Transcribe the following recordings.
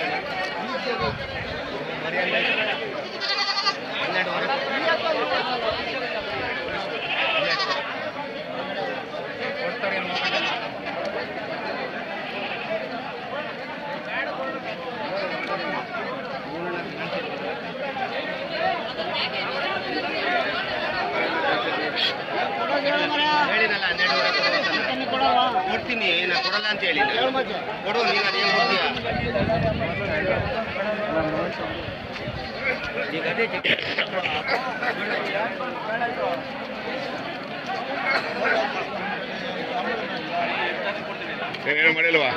Thank you. ಕೊಡ್ತೀನಿ ಏನ ಕೊಡಲ್ಲ ಅಂತ ಹೇಳಿ. ಕೊಡು ನೀನು ಅದೇನು ಕೊಡ್ತೀಯ? ಈಗ ಅದೇ ಚಿಕ್ಕ- ಏನು ಮಾಡಿಲ್ವಾ?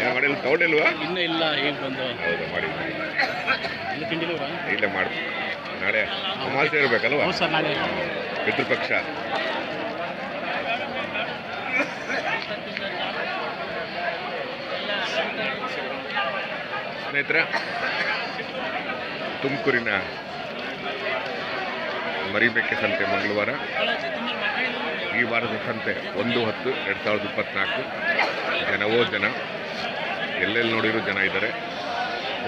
ಏನು ಮಾಡಿಲ್ಲ? ತಗೊಂಡಿಲ್ವಾ ಇನ್ನೂ ಇಲ್ಲ ಈಗ ಬಂದು. ಹೌದು ಮಾಡಿ. ಇಲ್ಲಿ ತಿಂಡಿಲ್ವಾ ಇಲ್ಲ ಮಾಡಿ ನಾಳೆ ಅಮಾವಾಸ್ಯೆ ಇರಬೇಕಲ್ವಾ? ಹೌದು ಸರ್ ನಾಳೆ. ಪಿತೃಪಕ್ಷ. ಸ್ನೇಹಿತರೆ, ತುಮಕೂರಿನ ಮರಿಬೇಕೆ ಸಂತೆ ಮಂಗಳವಾರ. ಈ ವಾರದ ಸಂತೆ ಒಂದು ಹತ್ತು, ಎರಡು ಸಾವಿರದ ಇಪ್ಪತ್ನಾಲ್ಕು. ಜನವೋ ಜನ. ಎಲ್ಲೆಲ್ಲಿ ನೋಡಿರೋ ಜನ ಇದ್ದಾರೆ.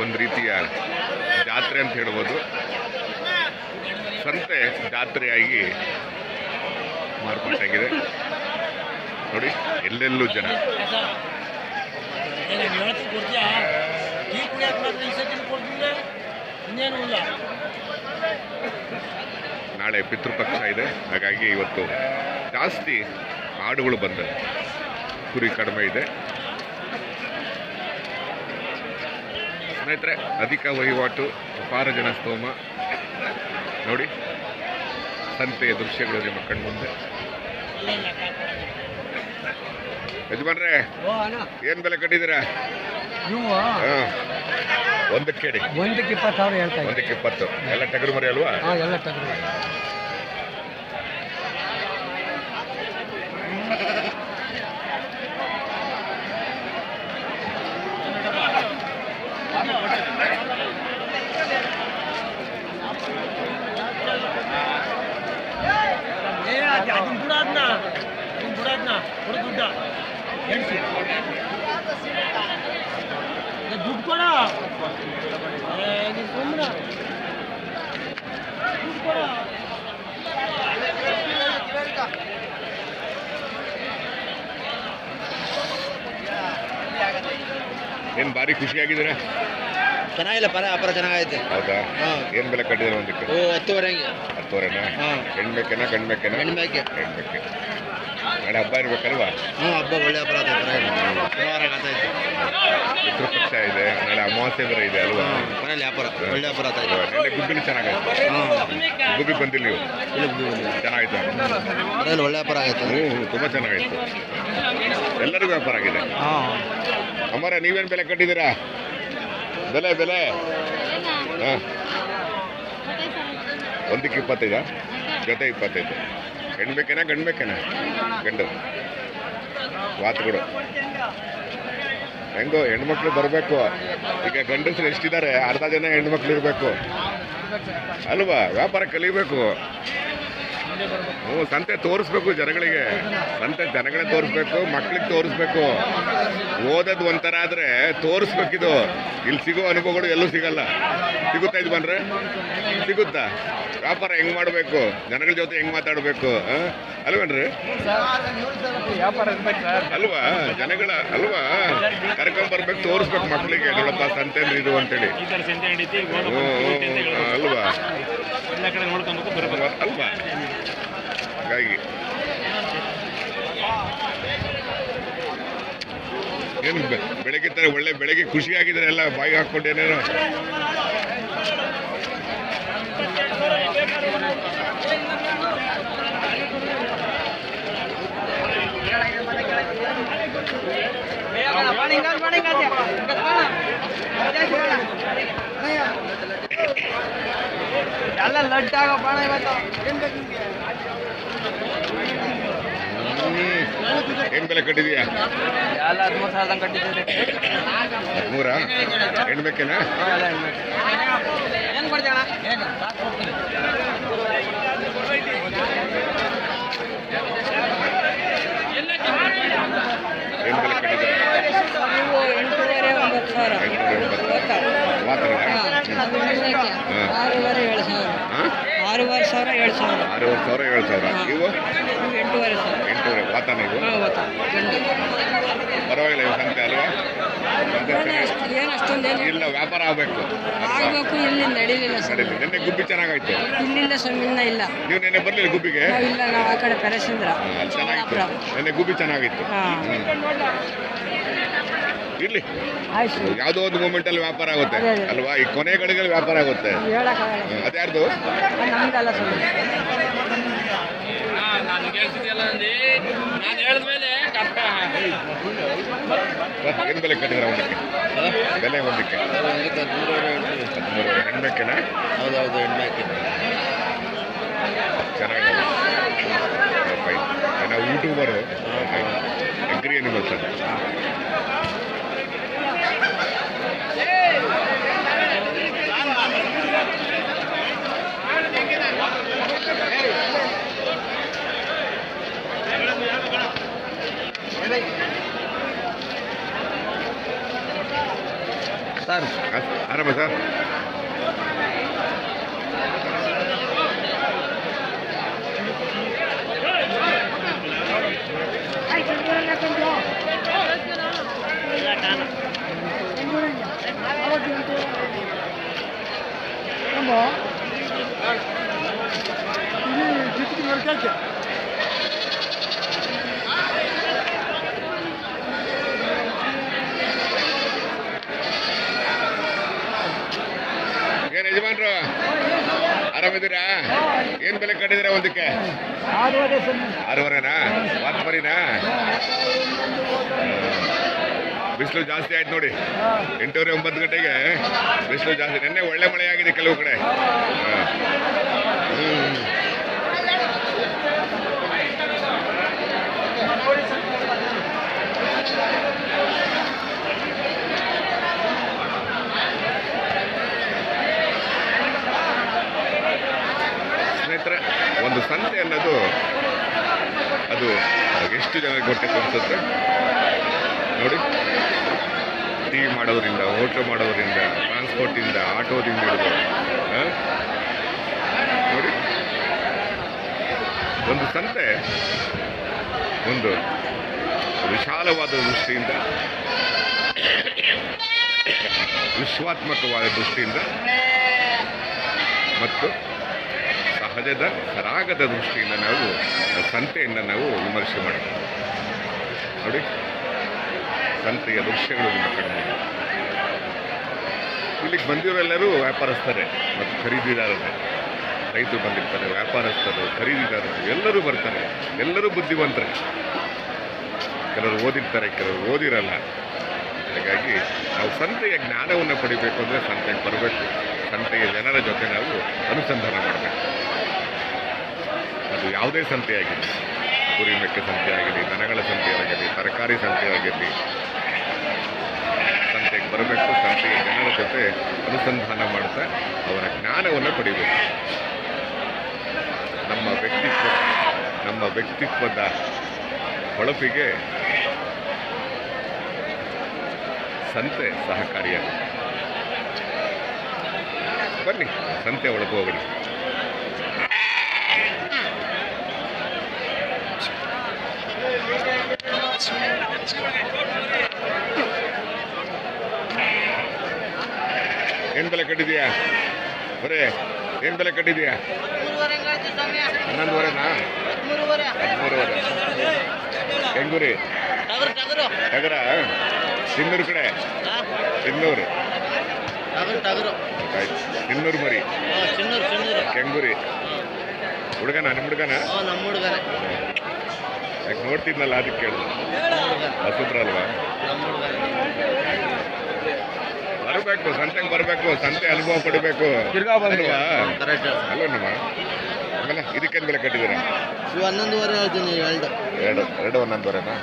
ಒಂದು ರೀತಿಯ ಜಾತ್ರೆ ಅಂತ ಹೇಳ್ಬೋದು. ಸಂತೆ ಜಾತ್ರೆಯಾಗಿ ಮಾರ್ಪಾಟಾಗಿದೆ. ನೋಡಿ, ಎಲ್ಲೆಲ್ಲೂ ಜನ. ಮಾತ್ರ ಇನ್ನೇನು ಇಲ್ಲ. ನಾಳೆ ಪಿತೃಪಕ್ಷ ಇದೆ. ಹಾಗಾಗಿ ಇವತ್ತು ಜಾಸ್ತಿ ಆಡುಗಳು ಬಂದವೆ. ಕುರಿ ಕಡಿಮೆ ಇದೆ. ಸ್ನೇಹಿತರೆ ಅಧಿಕ ವಹಿವಾಟು ಅಪಾರ ಜನ ಸ್ತೋಮ ನೋಡಿ ಸಂತೆಯ ದೃಶ್ಯಗಳು ನಿಮ್ಮ ಕಣ್ಮುಂದೆ. ಯಜಮಾನ್ರೆ ಏನು ಬೆಲೆ ಕಟ್ಟಿದ್ದೀರಾ? ಹಾ ಒಂದಕ್ಕೆ ಹೇಳಿ ಒಂದಕ್ಕೆ ಇಪ್ಪತ್ತು ಸಾವಿರ ಹೇಳ್ತಾ ಇದ್ದೀವಿ ಒಂದಕ್ಕೆ ಇಪ್ಪತ್ತು. ಎಲ್ಲ ಟಗರು ಮರಿ ಅಲ್ವಾ? ಹಾಂ ಎಲ್ಲ ತೆಗೆದು ಅದನ್ನ ಬಿಡಾದ್ನ. ಅದನ್ನ ಬಿಡಾದ್ನ. ಕೊಡು ದುಡ್ಡ. ಎಡ್ಸಿ ದುಡ್ಡು ಕೊಡ ಸುಮ್ಮನೆ ದುಡ್ಡು ಕೊಡ ಏನ್ ಭಾರಿ ಖುಷಿಯಾಗಿದ್ದೀರಾ ಚೆನ್ನಾಗಿಲ್ಲ ಪರ ಅಪರ ಚೆನ್ನಾಗೈತೆ. ಹೌದಾ? ಹಾ. ಏನ್ ಬೆಲೆ ಕಟ್ಟಿದ್ರೆ ಒಂದಕ್ಕೆ? ಓ ಹತ್ತುವರೆ ಹಂಗೆ. ಹತ್ತುವರೆನಾ? ಹಾ. ಹೆಣ್ಬೇಕೇನಾ ಗಂಡ್ಬೇಕೇನಾ ಹೆಣ್ಬೇಕೆ. ಹೆಣ್ಬೇಕೆ ನಾಳೆ ಹಬ್ಬ ಇರ್ಬೇಕಲ್ವಾ? ಹ್ಞೂ ಹಬ್ಬ ಒಳ್ಳೆ ಹಬ್ಬ ಪರವಾಗಿಲ್ಲ ಸುಮಾರು ಆಗತೈತೆ ಪಿತೃಪಕ್ಷ ಇದೆ. ನಾಳೆ ಅಮಾವಾಸ್ಯೆ ಬೇರೆ ಇದೆ ಅಲ್ವಾ? ಮನೇಲಿ ವ್ಯಾಪಾರ ಒಳ್ಳೆ ವ್ಯಾಪಾರ ಅಲ್ವಾ? ನೆನ್ನೆ ಗುಬ್ಬಿಲಿ ಚೆನ್ನಾಗಾಯ್ತು. ಹಾಂ ಗುಬ್ಬಿ ಬಂದಿಲ್ಲ ನೀವು. ಚೆನ್ನಾಯ್ತು ಮನೇಲಿ ಒಳ್ಳೆ ವ್ಯಾಪಾರ ಆಗುತ್ತೆ. ಹ್ಞೂ ಹ್ಞೂ, ತುಂಬಾ ಚೆನ್ನಾಗಾಯ್ತು. ಎಲ್ಲರಿಗೂ ವ್ಯಾಪಾರ ಆಗಿದೆ. ಹಾಂ ಅಮ್ಮರ ನೀವೇನು ಬೆಲೆ ಕಟ್ಟಿದ್ದೀರಾ? ಬೆಲೆ ಬೆಲೆ? ಹಾಂ. ಒಂದಕ್ಕೆ ಇಪ್ಪತ್ತೈದಾ? ಜೊತೆ ಇಪ್ಪತ್ತೈದು. ಹೆಣ್ಬೇಕೇನಾ ಗಂಡ್ಬೇಕೇನಾ ಗಂಡು ವಾತ್ಗಳು ಹೆಂಗೋ, ಹೆಣ್ಮಕ್ಳು ಬರಬೇಕು. ಈಗ ಗಂಡಸರು ಎಷ್ಟಿದ್ದಾರೆ, ಅರ್ಧ ಜನ ಹೆಣ್ಮಕ್ಳು ಇರಬೇಕು. ಅಲ್ವಾ? ವ್ಯಾಪಾರ ಕಲಿಬೇಕು. ಹ್ಞೂ ಸಂತೆ ತೋರಿಸ್ಬೇಕು ಜನಗಳಿಗೆ. ಸಂತೆ ಜನಗಳೇ ತೋರಿಸ್ಬೇಕು ಮಕ್ಳಿಗೆ ತೋರಿಸ್ಬೇಕು. ಓದೋದು ಒಂಥರ ಆದರೆ ತೋರಿಸ್ಬೇಕಿದು. ಇಲ್ಲಿ ಸಿಗೋ ಅನುಭವಗಳು ಎಲ್ಲೂ ಸಿಗಲ್ಲ. ಸಿಗುತ್ತಾ ಇದು ಬಂದರೆ? ಸಿಗುತ್ತಾ? ವ್ಯಾಪಾರ ಹೆಂಗ್ ಮಾಡಬೇಕು? ಜನಗಳ ಜೊತೆ ಹೆಂಗ್ ಮಾತಾಡಬೇಕು ಅಲ್ವೇನ್ರಿ? ಅಲ್ವಾ? ಜನಗಳ ಅಲ್ವಾ? ಕರ್ಕೊಂಬರ್ಬೇಕು ತೋರಿಸ್ಬೇಕು ಮಕ್ಕಳಿಗೆ ನೋಡಪ್ಪ ಸಂತೆ ಇದು ಅಂತೇಳಿ. ಅಲ್ವಾ? ಅಲ್ವಾ? ಹಾಗಾಗಿ ಏನು ಬೆಳಗ್ಗೆ ತರ ಒಳ್ಳೆ, ಬೆಳಗ್ಗೆ ಖುಷಿಯಾಗಿದ್ದಾರೆ ಎಲ್ಲ ಬಾಯಿಗೆ ಹಾಕ್ಕೊಂಡೇನೇನೋ ಎಲ್ಲ ಲಡ್ಡಾಗ ಬಾಣ ಇವತ್ತು. ಏನ್ ಬೆಲೆ ಕಟ್ಟಿದೀಯಾ? ಎಲ್ಲ ಹದಿಮೂರು ಸಾವಿರದ ಕಟ್ಟಿದ್ದೀರಿ. ಹೆಣ್ಬೇಕೇನಾ ಕೊಡ್ತೀಯ ಅಣ್ಣ ಏನ್ ಬೆಲೆ ಕಟ್ಟಿದ್ದೀರಾ ನೀವು ಎಂಟೂವರೆ ಒಂಬತ್ತು ಸಾವಿರ ಆರೂವರೆ ಏಳು ಸಾವಿರ. ಹಾಂ? ಆರೂವರೆ ಸಾವಿರ ಏಳು ಸಾವಿರ. ಆರೂವರೆ ಸಾವಿರ ಏಳು ಸಾವಿರ. ಇವು ಎಂಟೂವರೆ ಸಾವಿರ. ಎಂಟೂವರೆ. ವಾತಾನ ಇವು ಪರವಾಗಿಲ್ಲ ಇವು ಸಂತೆ ಅಲ್ವಾ? ಏನು ಅಷ್ಟೊಂದು ಅಷ್ಟು ಇಲ್ಲ ವ್ಯಾಪಾರ ಆಗಬೇಕು. ಆಗಬೇಕು ಇಲ್ಲಿ ನಡೀಲಿಲ್ಲ ಸರ್ ನಿನ್ನೆ ಗುಬ್ಬಿ ಚೆನ್ನಾಗಾಯ್ತು. ಇಲ್ಲಿಲ್ಲ ಸ್ವಾಮಿನ್ನ ಇಲ್ಲ. ನೀವು ನಿನ್ನೆ ಬರಲಿಲ್ಲ ಗುಬ್ಬಿಗೆ? ಇಲ್ಲ ನಾವು ಆ ಕಡೆ ಪೆರಸಿಂದ್ರ ಚೆನ್ನಾಗಿತ್ತು. ನಿನ್ನೆ ಗುಬ್ಬಿ ಚೆನ್ನಾಗಿತ್ತು. ಇರ್ಲಿ. ಯಾವುದೋ ಒಂದು ಮೂಮೆಂಟ್ ಅಲ್ಲಿ ವ್ಯಾಪಾರ ಆಗುತ್ತೆ. ಅಲ್ವಾ? ಈ ಕೊನೆ ಗಳಿಗೆಯಲ್ಲಿ ವ್ಯಾಪಾರ ಆಗುತ್ತೆ. ಅದ್ಯಾರ್ದು ಏನು ಬೆಲೆ ಕಟ್ಟಿದ್ರೆ ಒಂದಕ್ಕೆ ಬೆಲೆ ಒಂದಕ್ಕೆ ಹೆಣ್ಬೇಕೇನಾ ಹೌದೌದು ಹೆಣ್ಮೇಕೆ ಚೆನ್ನಾಗಿದೆ. ನಾವು ಯೂಟ್ಯೂಬರು. ಅಗ್ರಿ ಅನಿಮಲ್ಸ್ ಅಂತ ಸರ್ ಆ- ಆರಾಮ ಸರ್ ಏನು ಯಜಮಾನ್ರು ಆರಾಮಿದ್ದೀರಾ ಏನು ಬೆಲೆ ಕಟ್ಟಿದಿರ ಒಂದಕ್ಕೆ? ಆರೂವರೆನಾ? ವಾತ್ ಮರಿನಾ ಬಿಸಿಲು ಜಾಸ್ತಿ ಆಯ್ತು ನೋಡಿ. ಎಂಟೂವರೆ ಒಂಬತ್ತು ಗಂಟೆಗೆ ಬಿಸಿಲು ಜಾಸ್ತಿ. ನಿನ್ನೆ ಒಳ್ಳೆ ಮಳೆ ಆಗಿದೆ ಕೆಲವು ಕಡೆ ಹಾ. ಹ್ಮ್. ಸ್ನೇಹಿತರೆ ಒಂದು ಸಂತೆ ಅನ್ನೋದು ಅದು ಎಷ್ಟು ಜನ ಹೊಟ್ಟೆ ತೋರಿಸುತ್ತೆ? ನೋಡಿ. ಟೀ ಮಾಡೋದ್ರಿಂದ, ಹೋಟ್ಲು ಮಾಡೋದ್ರಿಂದ ಟ್ರಾನ್ಸ್ಪೋರ್ಟಿಂದ ಆಟೋದಿಂದ ಹಿಡಿದು? ನೋಡಿ. ಒಂದು ಸಂತೆ, ಒಂದು ವಿಶಾಲವಾದ ದೃಷ್ಟಿಯಿಂದ, ವಿಶ್ವಾತ್ಮಕವಾದ ದೃಷ್ಟಿಯಿಂದ, ಮತ್ತು ಸಹಜದ ರಾಗದ ದೃಷ್ಟಿಯಿಂದ ನಾವು ಸಂತೆಯನ್ನು ನಾವು ವಿಮರ್ಶೆ ಮಾಡಬೇಕು ನೋಡಿ, ಸಂತೆಯ ದೃಶ್ಯಗಳು ನಿಮ್ಮ ಕಡಿಮೆ ಇಲ್ಲಿಗೆ ಬಂದಿರೋರೆಲ್ಲರೂ ವ್ಯಾಪಾರಸ್ಥರೇ ಮತ್ತು ಖರೀದಿದಾರರೇ. ರೈತರು ಬಂದಿರ್ತಾರೆ, ವ್ಯಾಪಾರಸ್ಥರು, ಖರೀದಿದಾರರು, ಎಲ್ಲರೂ ಬರ್ತಾರೆ, ಎಲ್ಲರೂ ಬುದ್ಧಿವಂತರೇ. ಕೆಲವರು ಓದಿರ್ತಾರೆ, ಕೆಲವರು ಓದಿರಲ್ಲ. ಹಾಗಾಗಿ ನಾವು ಸಂತೆಯ ಜ್ಞಾನವನ್ನು ಪಡಿಬೇಕು ಅಂದರೆ ಸಂತೆಗೆ ಬರಬೇಕು ಸಂತೆಯ ಜನರ ಜೊತೆ ನಾವು ಅನುಸಂಧಾನ ಮಾಡಬೇಕು. ಅದು ಯಾವುದೇ ಸಂತೆಯಾಗಿರಲಿ. ಕುರಿ ಮೆಕ್ಕೆ ಸಂತೆಯಾಗಿರಲಿ, ದನಗಳ ಸಂತೆಯಾಗಿರಲಿ, ತರಕಾರಿ ಸಂತೆ ಆಗಿರಲಿ ಸಂತೆಗೆ ಬರಬೇಕು, ಸಂತೆಯ ಜನರ ಜೊತೆ ಅನುಸಂಧಾನ ಮಾಡ್ತಾ ಅವರ ಜ್ಞಾನವನ್ನು ಪಡಿಬೇಕು. ನಮ್ಮ ವ್ಯಕ್ತಿತ್ವ, ನಮ್ಮ ವ್ಯಕ್ತಿತ್ವದ ಹೊಳಪಿಗೆ ಸಂತೆ ಸಹಕಾರಿಯಾಗುತ್ತೆ. ಬನ್ನಿ, ಸಂತೆ ಒಳಗೆ ಏನ್ ಬೆಲೆ ಕಟ್ಟಿದ್ಯಾ? ಬರೇ ಏನ್ ಬೆಲೆ ಕಟ್ಟಿದ್ಯಾ? ಹನ್ನೊಂದುವರೆನಾ ಹದಿಮೂರುವರೆ. ಹೆಂಗುರಿ ಟಗರು ತಿನ್ನೂರು ಕಡೆ. ಟಗರು ಆಯ್ತು. ತಿನ್ನೂರು ಮರಿ. ಚಿನ್ನೂರು ಚಿನ್ನೂರು ಕೆಂಗುರಿ. ಹುಡುಗನ ನಿಮ್ಮ ಹುಡುಗನ? ಹ್ಞೂ ನಮ್ಮ ಹುಡುಗನೇ. ಯಾಕೆ ನೋಡ್ತಿದ್ನಲ್ಲ ಅದಕ್ಕೆ ಕೇಳಿದೆ. ಹಸುಬ್ರ ಅಲ್ವಾ? ಬರಬೇಕು ಸಂತೆಗೆ ಬರಬೇಕು ಸಂತೆ ಅನುಭವ ಪಡಿಬೇಕು. ತಿರ್ಗಾ ಬಂದ್ರಿ. ಅಲ್ವಾ? ಕರೆಕ್ಟ್ ಅಲ್ವ ನಮ್ಮ? ಆಮೇಲೆ ಇದಕ್ಕೇನು ಬೆಲೆ ಕಟ್ಟಿದ್ದೀರಾ? ಇವು ಹನ್ನೊಂದುವರೆ ಹೇಳ್ತೀನಿ ಎರಡು ಎರಡು ಎರಡು ಹನ್ನೊಂದುವರೆನಾ?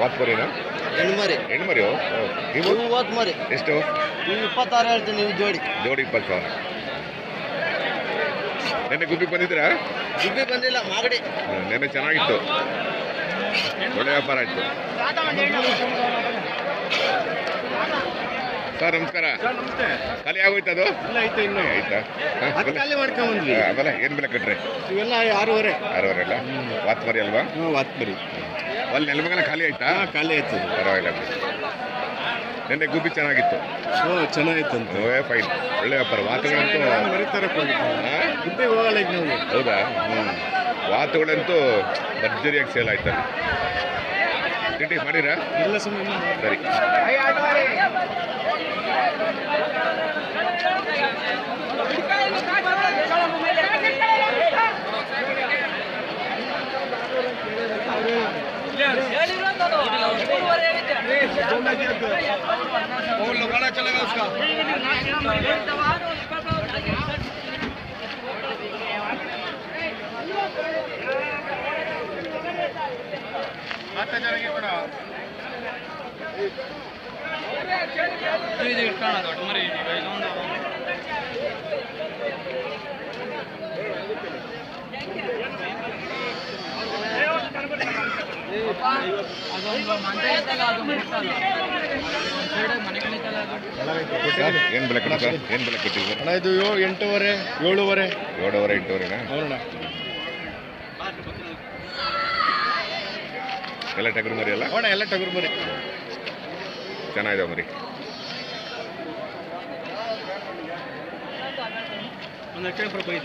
ವಾತ್ಪುರಿನಾ ಹೆಣ್ಮರಿ. ಹೆಣ್ಮರಿ ಓ ನೀವು ಎಷ್ಟು? ನೀವು ಇಪ್ಪತ್ತಾರು ಹೇಳ್ತೀನಿ ನೀವು ಜೋಡಿ. ಜೋಡಿ ಇಪ್ಪತ್ತು ಸಾವಿರ. ನೆನ್ನೆ ಗುಬ್ಬಿ ಬಂದಿದ್ದೀರಾ? ಗುಬ್ಬಿ ಬಂದಿಲ್ಲ ಮಾಗಡಿ. ನೆನ್ನೆ ಚೆನ್ನಾಗಿತ್ತು. ಒಳ್ಳೆ ವ್ಯಾಪಾರ ಆಯ್ತು. ಸರ್ ನಮಸ್ಕಾರ. ನಮಸ್ತೆ ಖಾಲಿ ಆಗೋಯ್ತು ಅದು? ಇಲ್ಲ ಐತೆ ಇನ್ನು. ಆಯ್ತಾ? ಬಲ ಏನು ಬೆಲೆ ಕಟ್ರಿ? ಇವೆಲ್ಲ ಆರೂವರೆ. ಆರೂವರೆ ಅಲ್ಲ? ವಾತ್ಮರಿ ಅಲ್ವಾ? ಬರಿ ಅಲ್ಲಿ ನೆಲಮಗನ ಖಾಲಿ ಆಯ್ತಾ? ಖಾಲಿ ಆಯ್ತು. ಪರವಾಗಿಲ್ಲ. ನಿನ್ನೆ ಗುಬ್ಬಿ ಚೆನ್ನಾಗಿತ್ತು. ಚೆನ್ನಾಗಿತ್ತು ಚೆನ್ನಾಗಿತ್ತಂತ. ಓವೇ ಫೈನ್ ಒಳ್ಳೆ ವ್ಯಾಪಾರ. ವಾತುಗಳಂತೂ? ಗುಡ್ಡೆ ಹೋಗಲ್ಲ ಈಗ ನಾವು. ಹೌದಾ? ಹ್ಞೂ ವಾತುಗಳಂತೂ ಭರ್ಜರಿಯಾಗಿ ಸೇಲ್ ಆಯ್ತಲ್ಲ ತಿಂಡಿ ಮಾಡಿರಾ? ಇಲ್ಲ ಸುಮ್ಮನೆ ಸರಿ. ಇದು ಏನು ಬೆಲೆ ಕಟ್ಟ ಸರ್ ಏನು ಬೆಲೆ ಕಟ್ಟಿದ್ರು ಅಣ್ಣ ಇದು ಎಂಟೂವರೆ ಏಳುವರೆ. ಏಳುವರೆ ಎಂಟೂವರೆನಾ? ನೋಡೋಣ ಎಲ್ಲ ಟಗರು ಮರಿ ಅಲ್ಲ? ಎಲ್ಲ ಟಗರು ಮರಿ. ಚೆನ್ನಾಗಿದೆ ಮರಿ. ಒಂದು ಲಕ್ಷ ರೂಪಾಯಿ